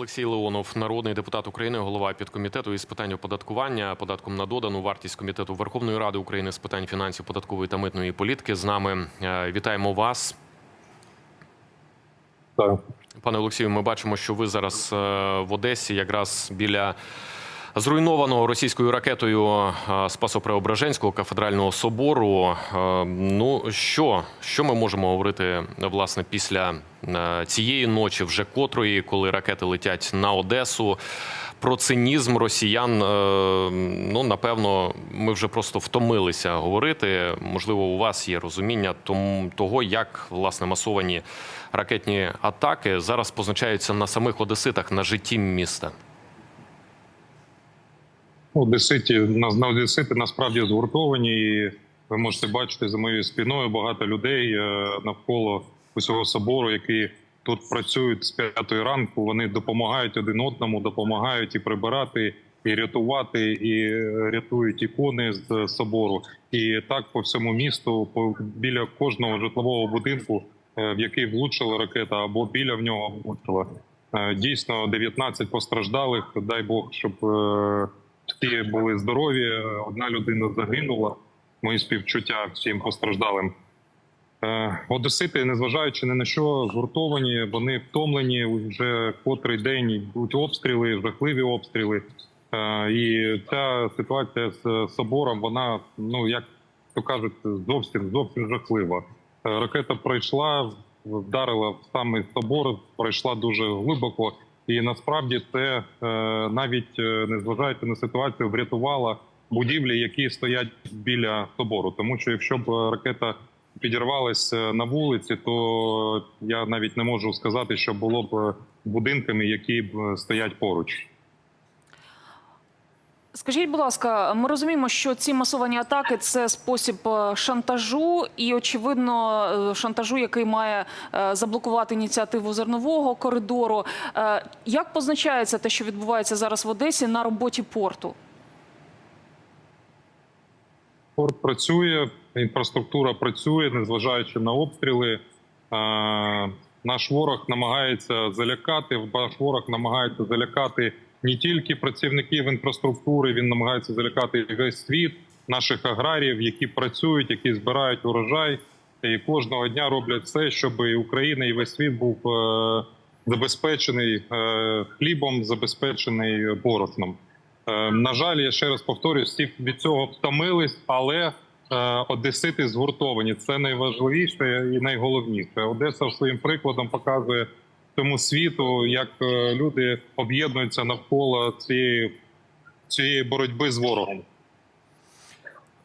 Олексій Леонов, народний депутат України, голова підкомітету із питань оподаткування податком на додану вартість комітету Верховної Ради України з питань фінансів, податкової та митної політики. З нами Е, вітаємо вас, Так. пане Олексію. Ми бачимо, що ви зараз е, в Одесі, якраз біля зруйнованого російською ракетою е, Спасо-Преображенського кафедрального собору. Е, Ну що, що ми можемо говорити власне після е, цієї ночі, вже котрої, коли ракети летять на Одесу? Про цинізм росіян, ну напевно, ми вже просто втомилися говорити. Можливо, у вас є розуміння того, як власне масовані ракетні атаки зараз позначаються на самих одеситах на житті міста. Одеситі на, на Одесити насправді згуртовані. І ви можете бачити за моєю спиною багато людей е, навколо усього собору, які тут працюють з п'ятої ранку. Вони допомагають один одному, допомагають і прибирати, і рятувати, і е, рятують ікони з собору. І так по всьому місту, по біля кожного житлового будинку, е, в який влучила ракета, або біля в нього влучила. Е, Дійсно, 19 постраждалих. Дай Бог, щоб е, всі були здорові. Одна людина загинула. Мої співчуття всім постраждалим. Е, Одесити, незважаючи ні на що, згуртовані, вони втомлені вже котрий день йдуть обстріли, жахливі обстріли. Е, І ця ситуація з собором, вона, ну як то кажуть, зовсім зовсім жахлива. Е, Ракета пройшла, вдарила в самий собор, пройшла дуже глибоко. І насправді це е, навіть е, незважаючи на ситуацію, врятувала будівлі, які стоять біля собору. Тому що якщо б е, ракета підірвалася на вулиці, то я навіть не можу сказати, що було б будинками, які б стоять поруч. Скажіть, будь ласка, ми розуміємо, що ці масовані атаки це спосіб е, шантажу, і очевидно, е, шантажу, який має е, заблокувати ініціативу зернового коридору. Як позначається те, що відбувається зараз в Одесі на роботі порту? Порт працює, інфраструктура працює, незважаючи на обстріли. Наш ворог намагається залякати. Наш ворог намагається залякати не тільки працівників інфраструктури, він намагається залякати весь світ, наших аграріїв, які працюють, які збирають урожай, і кожного дня роблять все, щоб і Україна і весь світ був е, забезпечений е, хлібом, забезпечений борошном. Е, На жаль, я ще раз повторюю, всі від цього втомились, але одесити згуртовані. Це найважливіше і найголовніше. Одеса своїм прикладом показує тому світу, як е, люди об'єднуються навколо цієї, цієї боротьби з ворогом.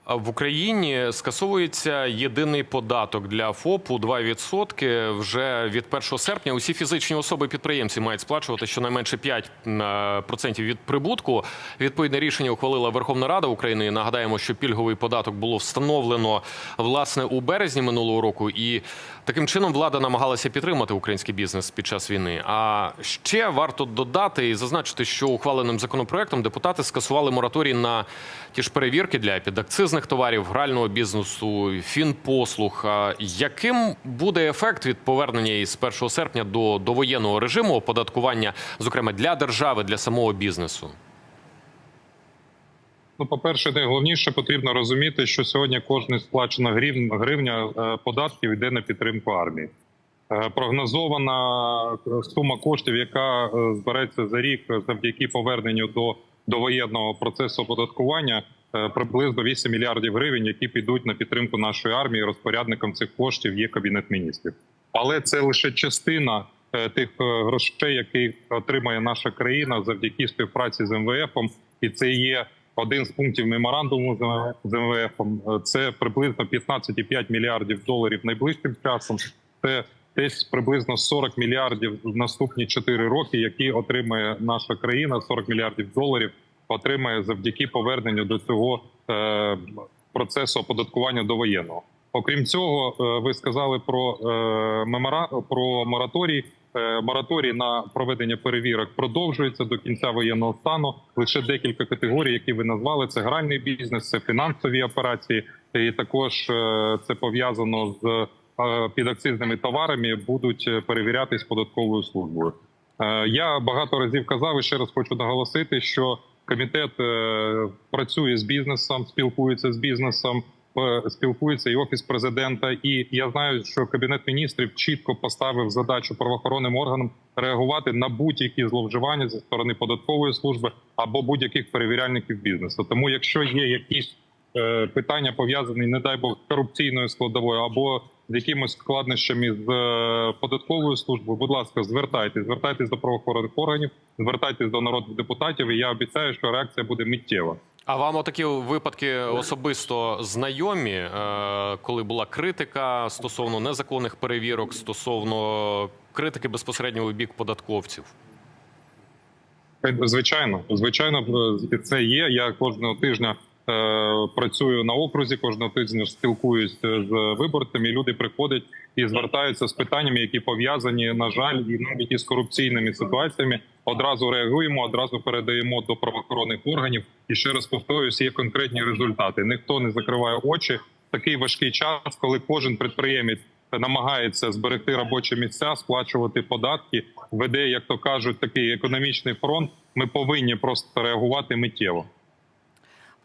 В Україні скасовується єдиний податок для ФОПу 2%. Вже від 1 серпня усі фізичні особи-підприємці мають сплачувати щонайменше 5% від прибутку. Відповідне рішення ухвалила Верховна Рада України. Нагадаємо, що пільговий податок було встановлено власне у березні минулого року, і таким чином влада намагалася підтримати український бізнес під час війни. А ще варто додати і зазначити, що ухваленим законопроектом депутати скасували мораторій на ті ж перевірки для підакцизних товарів, грального бізнесу, фінпослуг. Яким буде ефект від повернення із 1 серпня до довоєнного режиму оподаткування, зокрема для держави, для самого бізнесу? Ну, по-перше, найголовніше потрібно розуміти, що сьогодні кожна сплачена гривня, е, податків йде на підтримку армії. Е, Прогнозована сума коштів, яка е, збереться за рік завдяки поверненню до довоєнного процесу оподаткування, приблизно 8 мільярдів гривень, які підуть на підтримку нашої армії. Розпорядником цих коштів є кабінет міністрів. Але це лише частина е, тих е, грошей, які отримає наша країна завдяки співпраці з МВФом, і це є один з пунктів меморандуму з- з МВФ. Це приблизно 15,5 мільярдів доларів найближчим часом. Це десь приблизно 40 мільярдів в наступні 4 роки, які отримає наша країна. 40 мільярдів доларів отримає завдяки поверненню до цього е, процесу оподаткування довоєнного. Окрім цього, е, ви сказали про е, мемора про мораторій. Мораторій на проведення перевірок продовжується до кінця воєнного стану. Лише декілька категорій, які ви назвали: це гральний бізнес, це фінансові операції, і також це пов'язано з підакцизними товарами, будуть перевірятись податковою службою. Я багато разів казав і ще раз хочу наголосити, що комітет е, працює з бізнесом, спілкується з бізнесом, е, спілкується і офіс президента. І я знаю, що кабінет міністрів чітко поставив задачу правоохоронним органам реагувати на будь-які зловживання зі сторони податкової служби або будь-яких перевіряльників бізнесу. Тому, якщо є якісь е, питання пов'язані, не дай Бог, корупційною складовою або з якимось складнощами з е, податковою службою, будь ласка, звертайтесь, звертайтесь до правоохоронних органів, звертайтесь до народних депутатів. І я обіцяю, що реакція буде миттєва. А вам отакі випадки особисто знайомі, е, коли була критика стосовно незаконних перевірок, стосовно критики безпосередньо у бік податковців? Е, Звичайно, звичайно, це є. Я кожного тижня працюю на окрузі, кожного тижня спілкуюсь з виборцями. Люди приходять і звертаються з питаннями, які пов'язані, на жаль, і навіть із корупційними ситуаціями. Одразу реагуємо, одразу передаємо до правоохоронних органів. І ще раз повторюсь, є конкретні результати. Ніхто не закриває очі. Такий важкий час, коли кожен підприємець намагається зберегти робочі місця, сплачувати податки, веде, як то кажуть, такий економічний фронт. Ми повинні просто реагувати миттєво.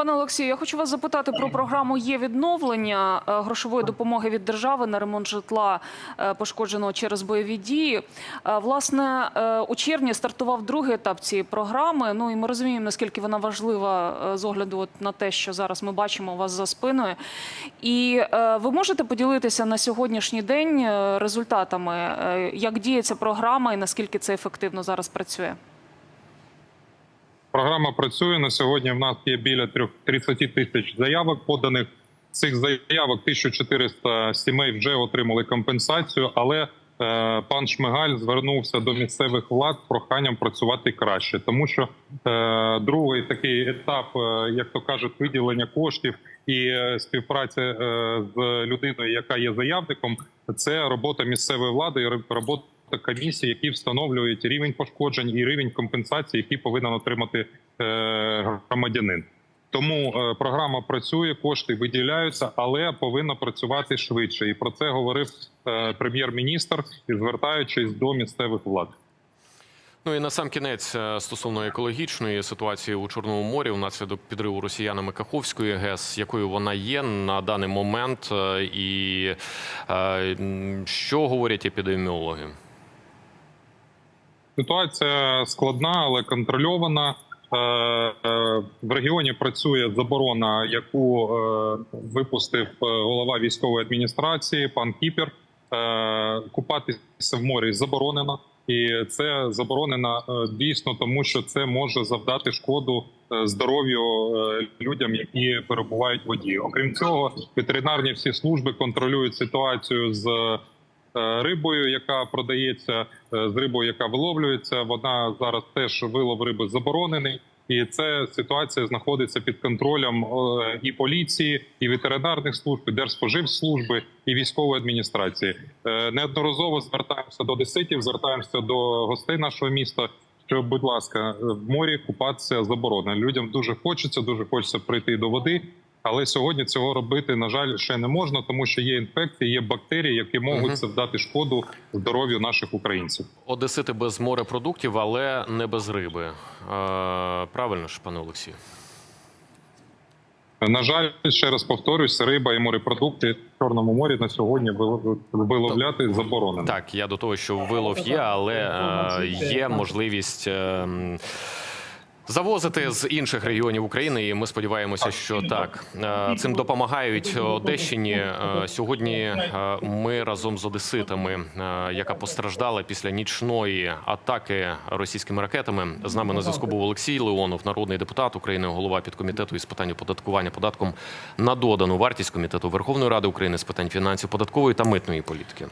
Пане Олексію, я хочу вас запитати про програму є відновлення е, грошової допомоги від держави на ремонт житла е, пошкодженого через бойові дії. Е, Власне, у червні стартував другий етап цієї програми. Ну і ми розуміємо, наскільки вона важлива з огляду от на те, що зараз ми бачимо у вас за спиною. І ви можете поділитися на сьогоднішній день результатами, як діє ця програма і наскільки це ефективно зараз працює? Програма працює на сьогодні. В нас є біля трьох- 30 тисяч заявок поданих. Цих заявок 1400 сімей вже отримали компенсацію, але е, пан Шмигаль звернувся до місцевих влад з проханням працювати краще, тому що е, другий такий етап, е, як то кажуть, виділення коштів і е, співпраця з людиною, яка є заявником, це робота місцевої влади і ро- робота комісії, які встановлюють рівень пошкоджень і рівень компенсації, який повинен отримати е, громадянин. Тому е, програма працює, кошти виділяються, але повинна працювати швидше. І про це говорив е, прем'єр-міністр, звертаючись до місцевих влад. Ну і на сам кінець стосовно екологічної ситуації у Чорному морі внаслідок підриву росіянами Каховської ГЕС, якою вона є на даний момент, і що говорять епідеміологи? Ситуація складна, але контрольована. Е, е, В регіоні працює заборона, яку е, випустив голова військової адміністрації, пан Кіпер. Купатися в морі заборонено, і це заборонено дійсно, тому що це може завдати шкоду здоров'ю людям, які перебувають в воді. Окрім цього, ветеринарні всі служби контролюють ситуацію з рибою, яка продається, е, з рибою, яка виловлюється. Вона зараз теж вилов риби заборонений, і ця ситуація знаходиться під контролем е, і поліції, і ветеринарних служб, і держспоживслужби, і військової адміністрації. Е, Неодноразово звертаємося до деситів, звертаємося до гостей нашого міста. Що, будь ласка, в морі купатися заборонено. Людям дуже хочеться, дуже хочеться прийти до води. Але сьогодні цього робити, на жаль, ще не можна, тому що є інфекції, є бактерії, які можуть завдати шкоду здоров'ю наших українців. Одесити без морепродуктів, але не без риби. Е, правильно ж, пане Олексію? На жаль, ще раз повторюсь, риба і морепродукти в Чорному морі на сьогодні вил- виловляти заборонено. Так, я до того, що вилов є, але е, є можливість. е, Завозити з інших регіонів України, і ми сподіваємося, що так Е, цим допомагають Одещині. Е, Сьогодні е, ми разом з одеситами, яка постраждала після нічної атаки російськими ракетами. З нами на зв'язку був Олексій Леонов, народний депутат України, голова підкомітету із питань оподаткування податком на додану вартість комітету Верховної Ради України з питань фінансів, податкової та митної політики.